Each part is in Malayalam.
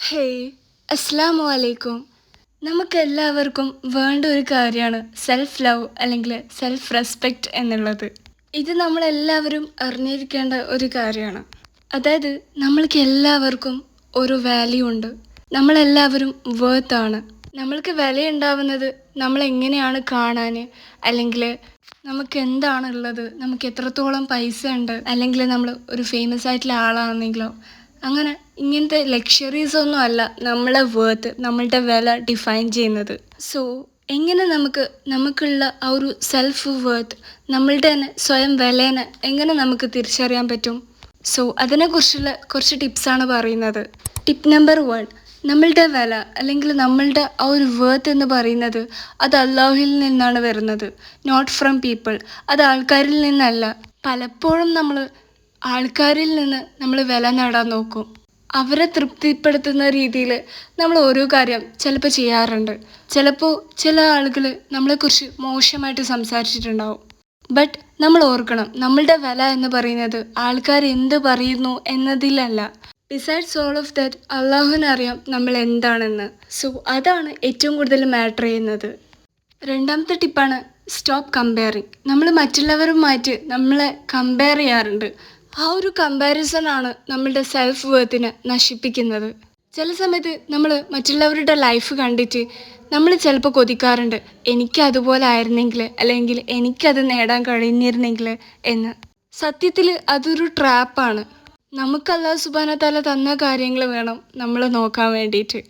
ഹേയ് അസ്സാം വലൈക്കും നമുക്കെല്ലാവർക്കും വേണ്ട ഒരു കാര്യമാണ് സെൽഫ് ലവ് അല്ലെങ്കിൽ സെൽഫ് റെസ്പെക്റ്റ് എന്നുള്ളത്. ഇത് നമ്മളെല്ലാവരും അറിഞ്ഞിരിക്കേണ്ട ഒരു കാര്യമാണ്. അതായത് നമ്മൾക്ക് എല്ലാവർക്കും ഒരു വാല്യൂ ഉണ്ട്. നമ്മളെല്ലാവരും വേർത്ത് ആണ്. നമ്മൾക്ക് വിലയുണ്ടാവുന്നത് നമ്മൾ എങ്ങനെയാണ് കാണാൻ അല്ലെങ്കിൽ നമുക്ക് എന്താണുള്ളത് നമുക്ക് എത്രത്തോളം പൈസ ഉണ്ട്? അല്ലെങ്കിൽ നമ്മൾ ഒരു ഫേമസ് ആയിട്ടുള്ള ആളാണെങ്കിലോ? അങ്ങനെ ഇങ്ങനത്തെ ലക്ഷറീസ് ഒന്നും അല്ല നമ്മളെ വേർത്ത് നമ്മളുടെ വില ഡിഫൈൻ ചെയ്യുന്നത്. സോ എങ്ങനെ നമുക്ക് നമുക്കുള്ള ആ ഒരു സെൽഫ് വേർത്ത് നമ്മളുടെ തന്നെ സ്വയം വിലേനെ എങ്ങനെ നമുക്ക് തിരിച്ചറിയാൻ പറ്റും? സോ അതിനെക്കുറിച്ചുള്ള കുറച്ച് ടിപ്സാണ് പറയുന്നത്. ടിപ്പ് നമ്പർ വൺ നമ്മളുടെ വില അല്ലെങ്കിൽ നമ്മളുടെ ആ ഒരു വേർത്ത് എന്ന് പറയുന്നത് അത് അള്ളാഹുവിൽ നിന്നാണ് വരുന്നത് നോട്ട് ഫ്രം പീപ്പിൾ അത് ആൾക്കാരിൽ നിന്നല്ല. പലപ്പോഴും നമ്മൾ ആൾക്കാരിൽ നിന്ന് നമ്മൾ വില നേടാൻ നോക്കും. അവരെ തൃപ്തിപ്പെടുത്തുന്ന രീതിയിൽ നമ്മൾ ഓരോ കാര്യം ചിലപ്പോൾ ചെയ്യാറുണ്ട്. ചിലപ്പോൾ ചില ആളുകൾ നമ്മളെക്കുറിച്ച് മോശമായിട്ട് സംസാരിച്ചിട്ടുണ്ടാവും. ബട്ട് നമ്മൾ ഓർക്കണം നമ്മളുടെ വില എന്ന് പറയുന്നത് ആൾക്കാർ എന്ത് പറയുന്നു എന്നതിലല്ല. ബിസൈഡ്സ് ഓൾ ഓഫ് ദാറ്റ് അള്ളാഹുവിനറിയാം നമ്മൾ എന്താണെന്ന്. സോ അതാണ് ഏറ്റവും കൂടുതൽ മാറ്റർ ചെയ്യുന്നത്. രണ്ടാമത്തെ ടിപ്പാണ് സ്റ്റോപ്പ് കമ്പയറിങ് നമ്മൾ മറ്റുള്ളവരുമായിട്ട് നമ്മളെ കമ്പയർ ചെയ്യാറുണ്ട്. ആ ഒരു കമ്പാരിസൺ ആണ് നമ്മളുടെ സെൽഫ് വേർത്തിനെ നശിപ്പിക്കുന്നത്. ചില സമയത്ത് നമ്മൾ മറ്റുള്ളവരുടെ ലൈഫ് കണ്ടിട്ട് നമ്മൾ ചിലപ്പോൾ കൊതിക്കാറുണ്ട്. എനിക്ക് അതുപോലെ ആയിരുന്നെങ്കിൽ അല്ലെങ്കിൽ എനിക്കത് നേടാൻ കഴിഞ്ഞിരുന്നെങ്കിൽ എന്ന്. സത്യത്തിൽ അതൊരു ട്രാപ്പാണ് നമുക്ക് അല്ലാഹു സുബാന തല തന്ന കാര്യങ്ങൾ വേണം നമ്മൾ നോക്കാൻ വേണ്ടിയിട്ട്.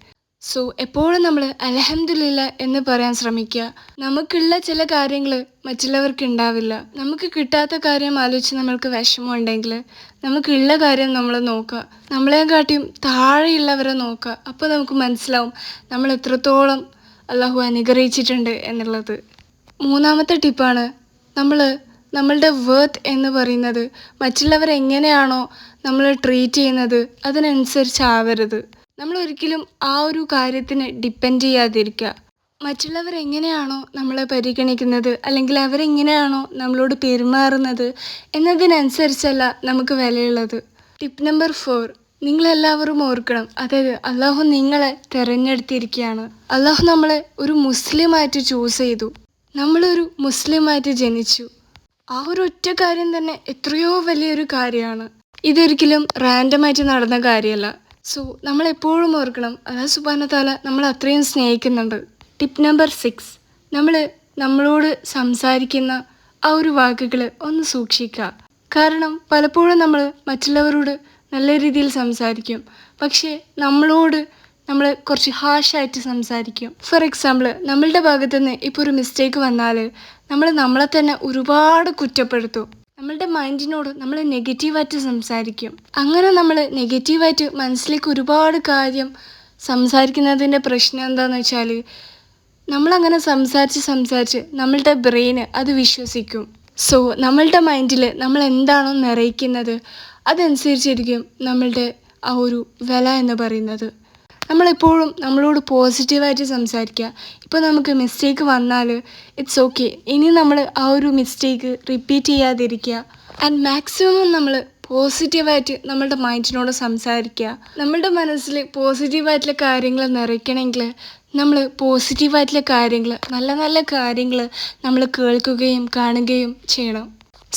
സോ എപ്പോഴും നമ്മൾ അലഹമില്ല എന്ന് പറയാൻ ശ്രമിക്കുക. നമുക്കുള്ള ചില കാര്യങ്ങൾ മറ്റുള്ളവർക്ക് ഉണ്ടാവില്ല. നമുക്ക് കിട്ടാത്ത കാര്യം ആലോചിച്ച് നമ്മൾക്ക് വിഷമമുണ്ടെങ്കിൽ നമുക്കുള്ള കാര്യം നമ്മൾ നോക്കുക. നമ്മളെക്കാട്ടിയും താഴെയുള്ളവരെ നോക്കുക. അപ്പോൾ നമുക്ക് മനസ്സിലാവും നമ്മൾ എത്രത്തോളം അള്ളാഹു അനുഗ്രഹിച്ചിട്ടുണ്ട് എന്നുള്ളത്. മൂന്നാമത്തെ ടിപ്പാണ് നമ്മൾ നമ്മളുടെ വേർത്ത് എന്ന് പറയുന്നത് മറ്റുള്ളവരെങ്ങനെയാണോ നമ്മൾ ട്രീറ്റ് ചെയ്യുന്നത് അതിനനുസരിച്ചാവരുത്. നമ്മൾ ഒരിക്കലും ആ ഒരു കാര്യത്തിന് ഡിപ്പെൻഡ് ചെയ്യാതിരിക്കുക. മറ്റുള്ളവർ എങ്ങനെയാണോ നമ്മളെ പരിഗണിക്കുന്നത് അല്ലെങ്കിൽ അവരെങ്ങനെയാണോ നമ്മളോട് പെരുമാറുന്നത് എന്നതിനനുസരിച്ചല്ല നമുക്ക് വിലയുള്ളത്. ടിപ്പ് നമ്പർ ഫോർ നിങ്ങളെല്ലാവരും ഓർക്കണം. അതായത് അള്ളാഹു നിങ്ങളെ തിരഞ്ഞെടുത്തിരിക്കുകയാണ്. അള്ളാഹു നമ്മളെ ഒരു മുസ്ലിമായിട്ട് ചൂസ് ചെയ്തു. നമ്മളൊരു മുസ്ലിമായിട്ട് ജനിച്ചു. ആ ഒരു ഒറ്റ കാര്യം തന്നെ എത്രയോ വലിയൊരു കാര്യമാണ്. ഇതൊരിക്കലും റാൻഡമായിട്ട് നടന്ന കാര്യമല്ല. സോ നമ്മൾ എപ്പോഴും ഓർക്കണം അല്ലാഹ് സുബാന താല നമ്മൾ അത്രയും സ്നേഹിക്കുന്നുണ്ട്. ടിപ്പ് നമ്പർ സിക്സ് നമ്മൾ നമ്മളോട് സംസാരിക്കുന്ന ആ ഒരു വാക്കുകൾ ഒന്ന് സൂക്ഷിക്കുക. കാരണം പലപ്പോഴും നമ്മൾ മറ്റുള്ളവരോട് നല്ല രീതിയിൽ സംസാരിക്കും. പക്ഷേ നമ്മളോട് നമ്മൾ കുറച്ച് ഹാഷായിട്ട് സംസാരിക്കും. ഫോർ എക്സാമ്പിൾ നമ്മളുടെ ഭാഗത്തു നിന്ന് ഇപ്പോൾ ഒരു മിസ്റ്റേക്ക് വന്നാൽ നമ്മൾ നമ്മളെ തന്നെ ഒരുപാട് കുറ്റപ്പെടുത്തും. മൈൻഡിനോട് നമ്മൾ നെഗറ്റീവായിട്ട് സംസാരിക്കും. അങ്ങനെ നമ്മൾ നെഗറ്റീവായിട്ട് മനസ്സിലേക്ക് ഒരുപാട് കാര്യം സംസാരിക്കുന്നതിന്റെ പ്രശ്നം എന്താണെന്ന് വെച്ചാൽ നമ്മളങ്ങനെ സംസാരിച്ച് സംസാരിച്ച് നമ്മളുടെ ബ്രെയിന് അത് വിശ്വസിക്കും. സോ നമ്മളുടെ മൈൻഡിൽ നമ്മൾ എന്താണോ നിറയ്ക്കുന്നത് അതനുസരിച്ചിരിക്കും നമ്മളുടെ ആ ഒരു വില എന്ന് പറയുന്നത്. നമ്മളെപ്പോഴും നമ്മളോട് പോസിറ്റീവായിട്ട് സംസാരിക്കുക. ഇപ്പോൾ നമുക്ക് മിസ്റ്റേക്ക് വന്നാൽ ഇറ്റ്സ് ഓക്കെ ഇനി നമ്മൾ ആ ഒരു മിസ്റ്റേക്ക് റിപ്പീറ്റ് ചെയ്യാതിരിക്കുക. ആൻഡ് മാക്സിമം നമ്മൾ പോസിറ്റീവായിട്ട് നമ്മളുടെ മൈൻഡിനോട് സംസാരിക്കുക. നമ്മളുടെ മനസ്സിൽ പോസിറ്റീവായിട്ടുള്ള കാര്യങ്ങൾ നിറയ്ക്കണമെങ്കിൽ നമ്മൾ പോസിറ്റീവായിട്ടുള്ള കാര്യങ്ങൾ നല്ല നല്ല കാര്യങ്ങൾ നമ്മൾ കേൾക്കുകയും കാണുകയും ചെയ്യണം.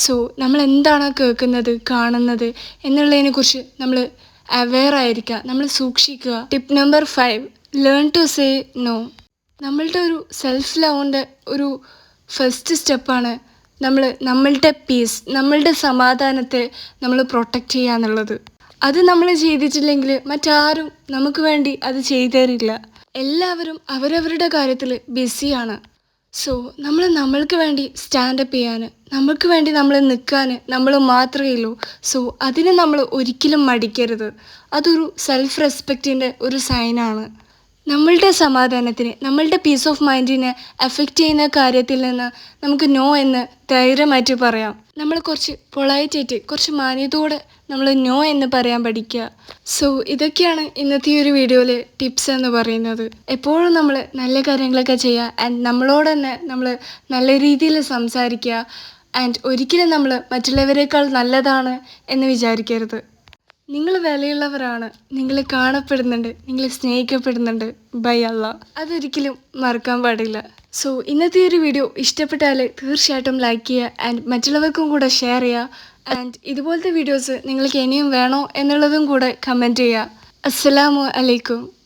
സോ നമ്മൾ എന്താണോ കേൾക്കുന്നത് കാണുന്നത് എന്നുള്ളതിനെക്കുറിച്ച് നമ്മൾ അവെയർ ആയിരിക്കുക. നമ്മൾ സൂക്ഷിക്കുക. Tip number five learn to say no നമ്മളുടെ ഒരു സെൽഫ് ലവിന്റെ ഒരു ഫസ്റ്റ് സ്റ്റെപ്പാണ് നമ്മൾ നമ്മളുടെ പീസ് നമ്മളുടെ സമാധാനത്തെ നമ്മൾ പ്രൊട്ടക്റ്റ് ചെയ്യുക എന്നുള്ളത്. അത് നമ്മൾ ചെയ്തിട്ടില്ലെങ്കിൽ മറ്റാരും നമുക്ക് വേണ്ടി അത് ചെയ്തു തരില്ല എല്ലാവരും അവരവരുടെ കാര്യത്തിൽ ബിസിയാണ് സോ നമ്മൾ നമ്മൾക്ക് വേണ്ടി സ്റ്റാൻഡപ്പ് ചെയ്യാൻ നമ്മൾക്ക് വേണ്ടി നമ്മൾ നിൽക്കാൻ നമ്മൾ മാത്രമേ ഉള്ളൂ. സോ അതിന് നമ്മൾ ഒരിക്കലും മടിക്കരുത്. അതൊരു സെൽഫ് റെസ്പെക്റ്റിന്റെ ഒരു സൈനാണ് നമ്മളുടെ സമാധാനത്തിന് നമ്മളുടെ പീസ് ഓഫ് മൈൻഡിനെ എഫക്റ്റ് ചെയ്യുന്ന കാര്യത്തിൽ നിന്ന് നമുക്ക് നോ എന്ന് ധൈര്യമായിട്ട് പറയാം. നമ്മൾ കുറച്ച് പൊളൈറ്റായിട്ട് കുറച്ച് മാന്യതോടെ നമ്മൾ നോ എന്ന് പറയാൻ പഠിക്കുക. സോ ഇതൊക്കെയാണ് ഇന്നത്തെ ഈ ഒരു വീഡിയോയിൽ ടിപ്സ് എന്ന് പറയുന്നത്. എപ്പോഴും നമ്മൾ നല്ല കാര്യങ്ങളൊക്കെ ചെയ്യുക ആൻഡ് നമ്മളോട് തന്നെ നമ്മൾ നല്ല രീതിയിൽ സംസാരിക്കുക ആൻഡ് ഒരിക്കലും നമ്മൾ മറ്റുള്ളവരെക്കാൾ നല്ലതാണ് എന്ന് വിചാരിക്കരുത്. നിങ്ങൾ വിലയുള്ളവരാണ്. നിങ്ങൾ കാണപ്പെടുന്നുണ്ട്. നിങ്ങൾ സ്നേഹിക്കപ്പെടുന്നുണ്ട്. ബൈ അല്ല. അതൊരിക്കലും മറക്കാൻ പാടില്ല. സോ ഇന്നത്തെ ഒരു വീഡിയോ ഇഷ്ടപ്പെട്ടാൽ തീർച്ചയായിട്ടും ലൈക്ക് ചെയ്യുക ആൻഡ് മറ്റുള്ളവർക്കും കൂടെ ഷെയർ ചെയ്യുക. ആൻഡ് ഇതുപോലത്തെ വീഡിയോസ് നിങ്ങൾക്ക് ഇനിയും വേണോ എന്നുള്ളതും കൂടെ കമന്റ് ചെയ്യുക. അസ്സലാമു അലൈക്കും.